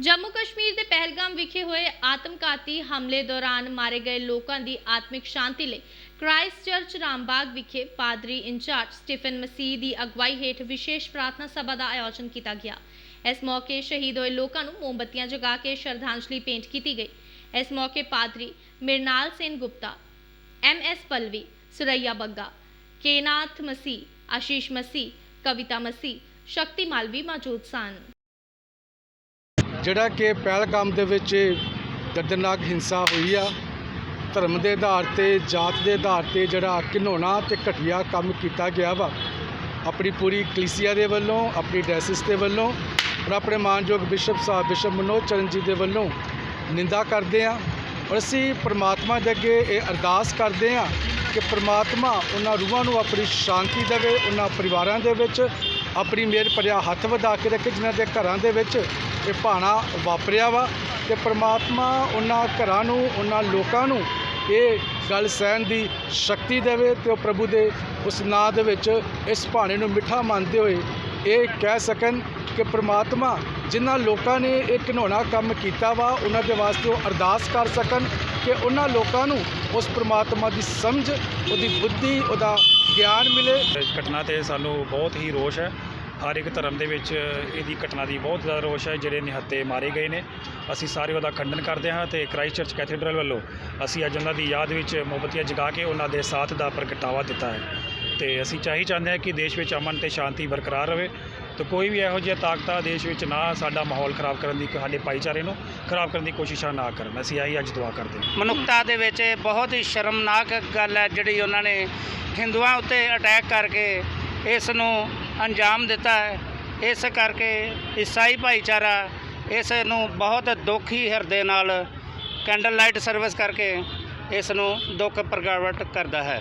ਜੰਮੂ ਕਸ਼ਮੀਰ ਦੇ ਪਹਿਲਗਾਮ ਵਿਖੇ ਹੋਏ ਆਤਮਘਾਤੀ ਹਮਲੇ ਦੌਰਾਨ ਮਾਰੇ ਗਏ ਲੋਕਾਂ ਦੀ ਆਤਮਿਕ ਸ਼ਾਂਤੀ ਲਈ ਕ੍ਰਾਈਸਟ ਚਰਚ ਰਾਮਬਾਗ ਵਿਖੇ ਪਾਦਰੀ ਇੰਚਾਰਜ ਸਟੀਫਨ ਮਸੀਹ ਦੀ ਅਗਵਾਈ ਹੇਠ ਵਿਸ਼ੇਸ਼ ਪ੍ਰਾਰਥਨਾ ਸਭਾ ਦਾ ਆਯੋਜਨ ਕੀਤਾ ਗਿਆ। ਇਸ ਮੌਕੇ ਸ਼ਹੀਦ ਹੋਏ ਲੋਕਾਂ ਨੂੰ ਮੋਮਬੱਤੀਆਂ ਜਗਾ ਕੇ ਸ਼ਰਧਾਂਜਲੀ ਭੇਂਟ ਕੀਤੀ ਗਈ। ਇਸ ਮੌਕੇ ਪਾਦਰੀ Mrinal Sen Gupta, M S Pallavi, Suraiya Bagga, Kenneth Masih, Ashish Masih, Kavita Masih, Shakti Malvi ਮੌਜੂਦ ਸਨ। ਜਿਹੜਾ ਕਿ ਪਹਿਲਗਾਮ ਦੇ ਵਿੱਚ ਦਰਦਨਾਕ ਹਿੰਸਾ ਹੋਈ ਆ, ਧਰਮ ਦੇ ਆਧਾਰ ਤੇ, ਜਾਤ ਦੇ ਆਧਾਰ ਤੇ ਜਿਹੜਾ ਘਿਨੌਣਾ ਤੇ ਘਟੀਆ ਕੰਮ ਕੀਤਾ ਗਿਆ ਵਾ। ਆਪਣੀ ਪੂਰੀ ਕਲੀਸਿਆ ਦੇ ਵੱਲੋਂ, ਆਪਣੀ ਡਾਇਸਿਸ ਦੇ ਵੱਲੋਂ ਔਰ ਆਪਣੇ ਮਾਨਯੋਗ ਬਿਸ਼ਪ ਸਾਹਿਬ, ਬਿਸ਼ਪ ਮਨੋਜ ਚਰਨ ਜੀ ਦੇ ਵੱਲੋਂ ਨਿੰਦਾ ਕਰਦੇ ਆ ਔਰ ਅਸੀਂ ਪ੍ਰਮਾਤਮਾ ਦੇ ਅੱਗੇ ਇਹ ਅਰਦਾਸ ਕਰਦੇ ਆ ਕਿ ਪ੍ਰਮਾਤਮਾ ਉਹਨਾਂ ਰੂਹਾਂ ਨੂੰ ਆਪਣੀ ਸ਼ਾਂਤੀ ਦੇਵੇ, ਉਹਨਾਂ ਪਰਿਵਾਰਾਂ ਦੇ ਵਿੱਚ ਆਪਣੀ ਮਿਹਰ ਭਰਿਆ ਹੱਥ ਵਧਾ ਕੇ ਰੱਖੇ, ਜਿਨ੍ਹਾਂ ਦੇ ਘਰਾਂ ਦੇ ਵਿੱਚ ਇਹ ਭਾਣਾ ਵਾਪਰਿਆ ਵਾ। ਤੇ ਪ੍ਰਮਾਤਮਾ ਉਹਨਾਂ ਘਰਾਂ ਨੂੰ, ਉਹਨਾਂ ਲੋਕਾਂ ਨੂੰ ਇਹ ਗੱਲ ਸਹਿਣ ਦੀ ਸ਼ਕਤੀ ਦੇਵੇ ਤੇ ਉਹ ਪ੍ਰਭੂ ਦੇ ਉਸ ਨਾਂ ਦੇ ਵਿੱਚ ਇਸ ਭਾਣੇ ਨੂੰ ਮਿੱਠਾ ਮੰਨਦੇ ਹੋਏ ਇਹ ਕਹਿ ਸਕਣ ਕਿ ਪ੍ਰਮਾਤਮਾ, ਜਿਨ੍ਹਾਂ ਲੋਕਾਂ ਨੇ ਇਹ ਘਿਨੌਣਾ ਕੰਮ ਕੀਤਾ ਵਾ, ਉਹਨਾਂ ਦੇ ਵਾਸਤੇ ਉਹ ਅਰਦਾਸ ਕਰ ਸਕਣ ਕਿ ਉਹਨਾਂ ਲੋਕਾਂ ਨੂੰ ਉਸ ਪ੍ਰਮਾਤਮਾ ਦੀ ਸਮਝ, ਉਹਦੀ ਬੁੱਧੀ, ਉਹਦਾ ਗਿਆਨ ਮਿਲੇ। ਇਸ ਘਟਨਾ ਤੇ ਸਾਨੂੰ ਬਹੁਤ ਹੀ ਰੋਸ਼ ਹੈ। ਹਰ ਇੱਕ ਧਰਮ ਦੇ ਵਿੱਚ ਇਹਦੀ ਘਟਨਾ ਦੀ ਬਹੁਤ ਜ਼ਿਆਦਾ ਰੋਸ਼ ਹੈ ਜਿਹੜੇ ਨਿਹੱਤੇ ਮਾਰੇ ਗਏ ਨੇ। ਅਸੀਂ ਸਾਰੇ ਉਹਦਾ ਖੰਡਨ ਕਰਦੇ ਹਾਂ ਤੇ ਕ੍ਰਾਈਸਟ ਚਰਚ ਕੈਥੇਡਰਲ ਵੱਲੋਂ ਅਸੀਂ ਅੱਜ ਉਹਨਾਂ ਦੀ ਯਾਦ ਵਿੱਚ ਮੋਮਬੱਤੀਆਂ ਜਗਾ ਕੇ ਉਹਨਾਂ ਦੇ ਸਾਥ ਦਾ ਪ੍ਰਗਟਾਵਾ ਦਿੱਤਾ ਹੈ। ਤੇ ਅਸੀਂ ਚਾਹੀ ਚਾਹੁੰਦੇ ਹਾਂ ਕਿ ਦੇਸ਼ ਵਿੱਚ ਅਮਨ ਤੇ ਸ਼ਾਂਤੀ ਬਰਕਰਾਰ ਰਹੇ। ਤੇ ਕੋਈ ਵੀ ਇਹੋ ਜਿਹੀ ਤਾਕਤਾਂ ਦੇਸ਼ ਵਿੱਚ ਨਾ ਸਾਡਾ ਮਾਹੌਲ ਖਰਾਬ ਕਰਨ ਦੀ ਸਾਡੇ ਭਾਈਚਾਰੇ ਨੂੰ ਖਰਾਬ ਕਰਨ ਦੀ ਕੋਸ਼ਿਸ਼ਾਂ ਨਾ ਕਰਨ। ਅਸੀਂ ਆਹੀ ਅੱਜ ਦੁਆ ਕਰਦੇ ਹਾਂ। ਮਨੁੱਖਤਾ ਦੇ ਵਿੱਚ ਇਹ ਬਹੁਤ ਹੀ ਸ਼ਰਮਨਾਕ ਗੱਲ ਹੈ ਜਿਹੜੀ ਉਹਨਾਂ ਨੇ ਹਿੰਦੂਆਂ ਉੱਤੇ ਅਟੈਕ ਕਰਕੇ ਇਸ ਨੂੰ ਅੰਜਾਮ ਦਿੱਤਾ ਹੈ। ਇਸ ਕਰਕੇ ਈਸਾਈ ਭਾਈਚਾਰਾ ਇਸ ਨੂੰ ਬਹੁਤ ਦੁਖੀ ਹਿਰਦੇ ਨਾਲ ਕੈਂਡਲ ਲਾਈਟ ਸਰਵਿਸ ਕਰਕੇ ਇਸ ਨੂੰ ਦੁੱਖ ਪ੍ਰਗਟ ਕਰਦਾ ਹੈ।